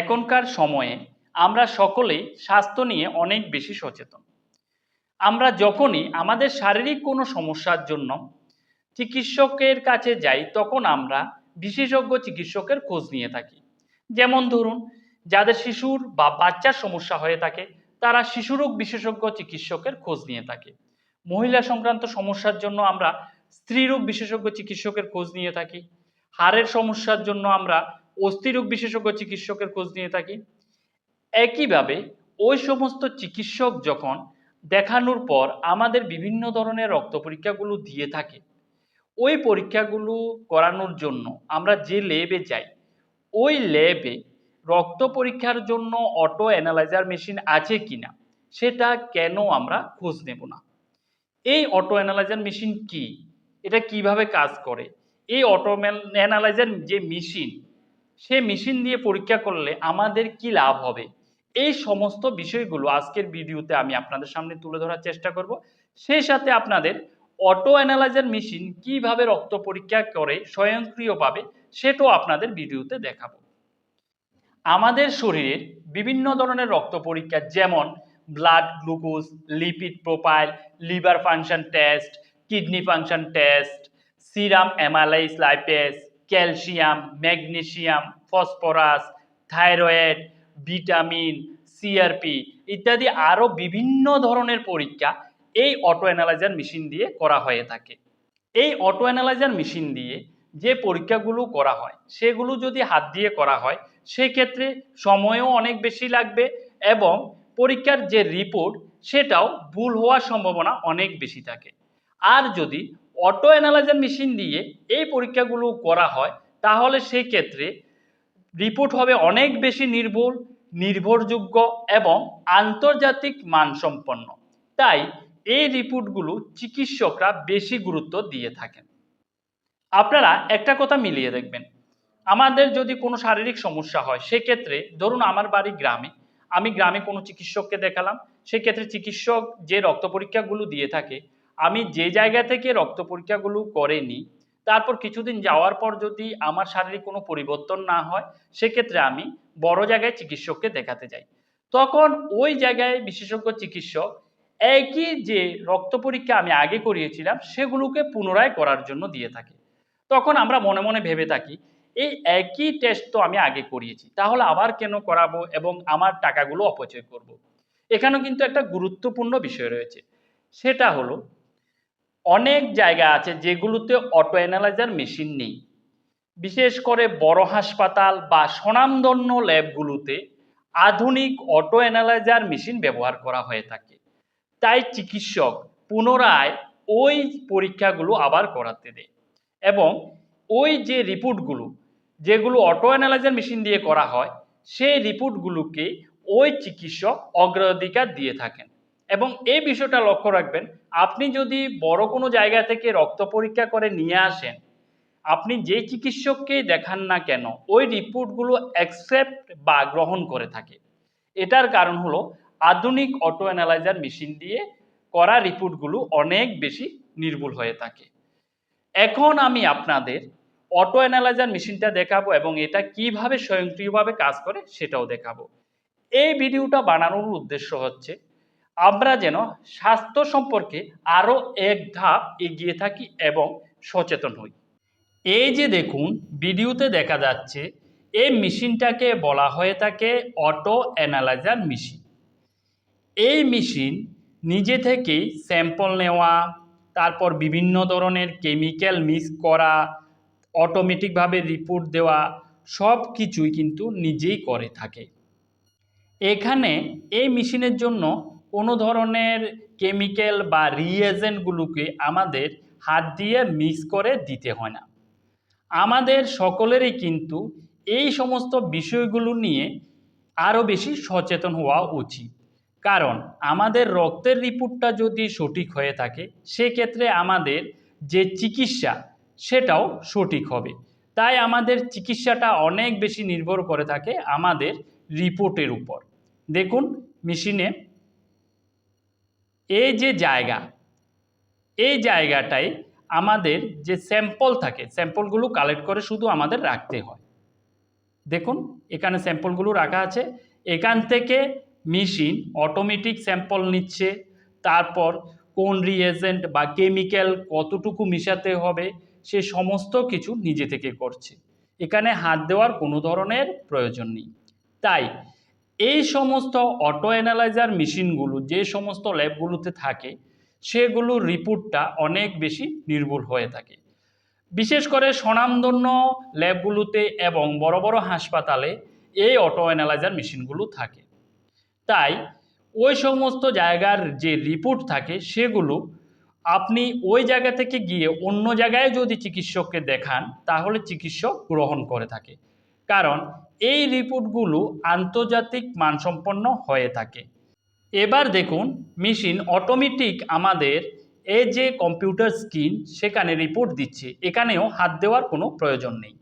এখনকার সময়ে আমরা সকলেই স্বাস্থ্য নিয়ে অনেক বেশি সচেতন। আমরা যখনই আমাদের শারীরিক কোনো সমস্যার জন্য চিকিৎসকের কাছে যাই, তখন আমরা বিশেষজ্ঞ চিকিৎসকের খোঁজ নিয়ে থাকি। যেমন ধরুন, যাদের শিশুর বা বাচ্চার সমস্যা হয়ে থাকে, তারা শিশুরোগ বিশেষজ্ঞ চিকিৎসকের খোঁজ নিয়ে থাকে। মহিলা সংক্রান্ত সমস্যার জন্য আমরা স্ত্রীরোগ বিশেষজ্ঞ চিকিৎসকের খোঁজ নিয়ে থাকি। হাড়ের সমস্যার জন্য আমরা অস্থিরোগ বিশেষজ্ঞ চিকিৎসকের খোঁজ নিয়ে থাকি। একইভাবে ওই সমস্ত চিকিৎসক যখন দেখানোর পর আমাদের বিভিন্ন ধরনের রক্ত পরীক্ষাগুলো দিয়ে থাকে, ওই পরীক্ষাগুলো করানোর জন্য আমরা যে ল্যাবে যাই, ওই ল্যাবে রক্ত পরীক্ষার জন্য অটো অ্যানালাইজার মেশিন আছে কিনা, সেটা কেন আমরা খোঁজ নেব না? এই অটো অ্যানালাইজার মেশিন কি? এটা কীভাবে কাজ করে? এই অটো অ্যানালাইজার যে মেশিন সে মেশিন দিয়ে পরীক্ষা করলে আমাদের কি লাভ হবে? এই সমস্ত বিষয়গুলো আজকের ভিডিওতে আমি আপনাদের সামনে তুলে ধরার চেষ্টা করব। সেই সাথে আপনাদের অটো অ্যানালাইজার মেশিন কীভাবে রক্ত পরীক্ষা করে স্বয়ংক্রিয়ভাবে সেটাও আপনাদের ভিডিওতে দেখাবো। আমাদের শরীরের বিভিন্ন ধরনের রক্ত পরীক্ষা যেমন blood glucose lipid profile liver function test kidney function test serum amylase lipase calcium, magnesium, phosphorus, thyroid, vitamin CRP ইত্যাদি আরও বিভিন্ন ধরনের পরীক্ষা এই অটো অ্যানালাইজার মেশিন দিয়ে করা হয়ে থাকে। এই অটো অ্যানালাইজার মেশিন দিয়ে যে পরীক্ষাগুলো করা হয়, সেগুলো যদি হাত দিয়ে করা হয়, সেক্ষেত্রে সময়ও অনেক বেশি লাগবে এবং পরীক্ষার যে রিপোর্ট, সেটাও ভুল হওয়ার সম্ভাবনা অনেক বেশি থাকে। আর যদি অটো অ্যানালাইজার মেশিন দিয়ে এই পরীক্ষাগুলো করা হয়, তাহলে সেক্ষেত্রে রিপোর্ট হবে অনেক বেশি নির্ভুল, নির্ভরযোগ্য এবং আন্তর্জাতিক মানসম্পন্ন। তাই এই রিপোর্টগুলো চিকিৎসকরা বেশি গুরুত্ব দিয়ে থাকেন। আপনারা একটা কথা মিলিয়ে দেখবেন। আমাদের যদি কোনো শারীরিক সমস্যা হয়, সেক্ষেত্রে ধরুন আমার বাড়ি গ্রামে, আমি গ্রামে কোনো চিকিৎসককে দেখালাম, সেক্ষেত্রে চিকিৎসক যে রক্ত পরীক্ষাগুলো দিয়ে থাকে আমি যে জায়গা থেকে রক্ত পরীক্ষাগুলো করে নিই তারপর কিছুদিন যাওয়ার পর যদি আমার শারীরিক কোনো পরিবর্তন না হয়, সেক্ষেত্রে আমি বড় জায়গায় চিকিৎসককে দেখাতে যাই। তখন ওই জায়গায় বিশেষজ্ঞ চিকিৎসক একই যে রক্ত পরীক্ষা আমি আগে করিয়েছিলাম, সেগুলোকে পুনরায় করার জন্য দিয়ে থাকে। তখন আমরা মনে মনে ভেবে থাকি, এই একই টেস্ট তো আমি আগে করিয়েছি, তাহলে আবার কেন করাবো এবং আমার টাকাগুলো অপচয় করব। এখানেও কিন্তু একটা গুরুত্বপূর্ণ বিষয় রয়েছে। সেটা হলো অনেক জায়গা আছে যেগুলোতে অটো অ্যানালাইজার মেশিন নেই। বিশেষ করে বড় হাসপাতাল বা স্বনামধন্য ল্যাবগুলোতে আধুনিক অটো অ্যানালাইজার মেশিন ব্যবহার করা হয়ে থাকে। তাই চিকিৎসক পুনরায় ওই পরীক্ষাগুলো আবার করাতে দেয় এবং ওই যে রিপোর্টগুলো যেগুলো অটো অ্যানালাইজার মেশিন দিয়ে করা হয়, সেই রিপোর্টগুলোকে ওই চিকিৎসক অগ্রাধিকার দিয়ে থাকেন। এবং এই বিষয়টা লক্ষ্য রাখবেন, আপনি যদি বড় কোনো জায়গা থেকে রক্ত পরীক্ষা করে নিয়ে আসেন, আপনি যে চিকিৎসককে দেখান না কেন, ওই রিপোর্টগুলো অ্যাকসেপ্ট বা গ্রহণ করে থাকে। এটার কারণ হলো, আধুনিক অটো অ্যানালাইজার মেশিন দিয়ে করা রিপোর্টগুলো অনেক বেশি নির্ভুল হয়ে থাকে। এখন আমি আপনাদের অটো অ্যানালাইজার মেশিনটা দেখাবো এবং এটা কীভাবে স্বয়ংক্রিয়ভাবে কাজ করে সেটাও দেখাবো। এই ভিডিওটা বানানোর উদ্দেশ্য হচ্ছে আমরা যেন স্বাস্থ্য সম্পর্কে আরও এক ধাপ এগিয়ে থাকি এবং সচেতন হই। এই যে দেখুন, ভিডিওতে দেখা যাচ্ছে, এই মেশিনটাকে বলা হয়ে থাকে অটো অ্যানালাইজার মেশিন। এই মেশিন নিজে থেকেই স্যাম্পল নেওয়া, তারপর বিভিন্ন ধরনের কেমিক্যাল মিক্স করা, অটোমেটিকভাবে রিপোর্ট দেওয়া, সব কিছুই কিন্তু নিজেই করে থাকে। এখানে এই মেশিনের জন্য কোনো ধরনের কেমিক্যাল বা রিয়েজেন্টগুলোকে আমাদের হাত দিয়ে মিক্স করে দিতে হয় না। আমাদের সকলেরই কিন্তু এই সমস্ত বিষয়গুলো নিয়ে আরও বেশি সচেতন হওয়া উচিত। কারণ আমাদের রক্তের রিপোর্টটা যদি সঠিক হয়ে থাকে, সেক্ষেত্রে আমাদের যে চিকিৎসা, সেটাও সঠিক হবে। তাই আমাদের চিকিৎসাটা অনেক বেশি নির্ভর করে থাকে আমাদের রিপোর্টের উপর। দেখুন, মেশিনে এই যে জায়গা, এই জায়গাটায় আমাদের যে স্যাম্পল থাকে স্যাম্পলগুলো কালেক্ট করে শুধু আমাদের রাখতে হয়। দেখুন, এখানে স্যাম্পলগুলো রাখা আছে। এখান থেকে মেশিন অটোমেটিক স্যাম্পল নিচ্ছে। তারপর কোন রিয়েজেন্ট বা কেমিক্যাল কতটুকু মিশাতে হবে, সে সমস্ত কিছু নিজে থেকে করছে। এখানে হাত দেওয়ার কোনো ধরনের প্রয়োজন নেই। তাই এই সমস্ত অটো অ্যানালাইজার মেশিনগুলো যে সমস্ত ল্যাবগুলোতে থাকে, সেগুলোর রিপোর্টটা অনেক বেশি নির্ভুল হয়ে থাকে। বিশেষ করে স্বনামধন্য ল্যাবগুলোতে এবং বড় বড় হাসপাতালে এই অটো অ্যানালাইজার মেশিনগুলো থাকে। তাই ওই সমস্ত জায়গার যে রিপোর্ট থাকে, সেগুলো আপনি ওই জায়গা থেকে গিয়ে অন্য জায়গায় যদি চিকিৎসককে দেখান, তাহলে চিকিৎসক গ্রহণ করে থাকে। কারণ এই রিপোর্টগুলো আন্তর্জাতিক মানসম্পন্ন হয়ে থাকে। এবার দেখুন, মেশিন অটোমেটিক আমাদের এই যে কম্পিউটার স্ক্রিন, সেখানে রিপোর্ট দিচ্ছে। এখানেও হাত দেওয়ার কোনো প্রয়োজন নেই।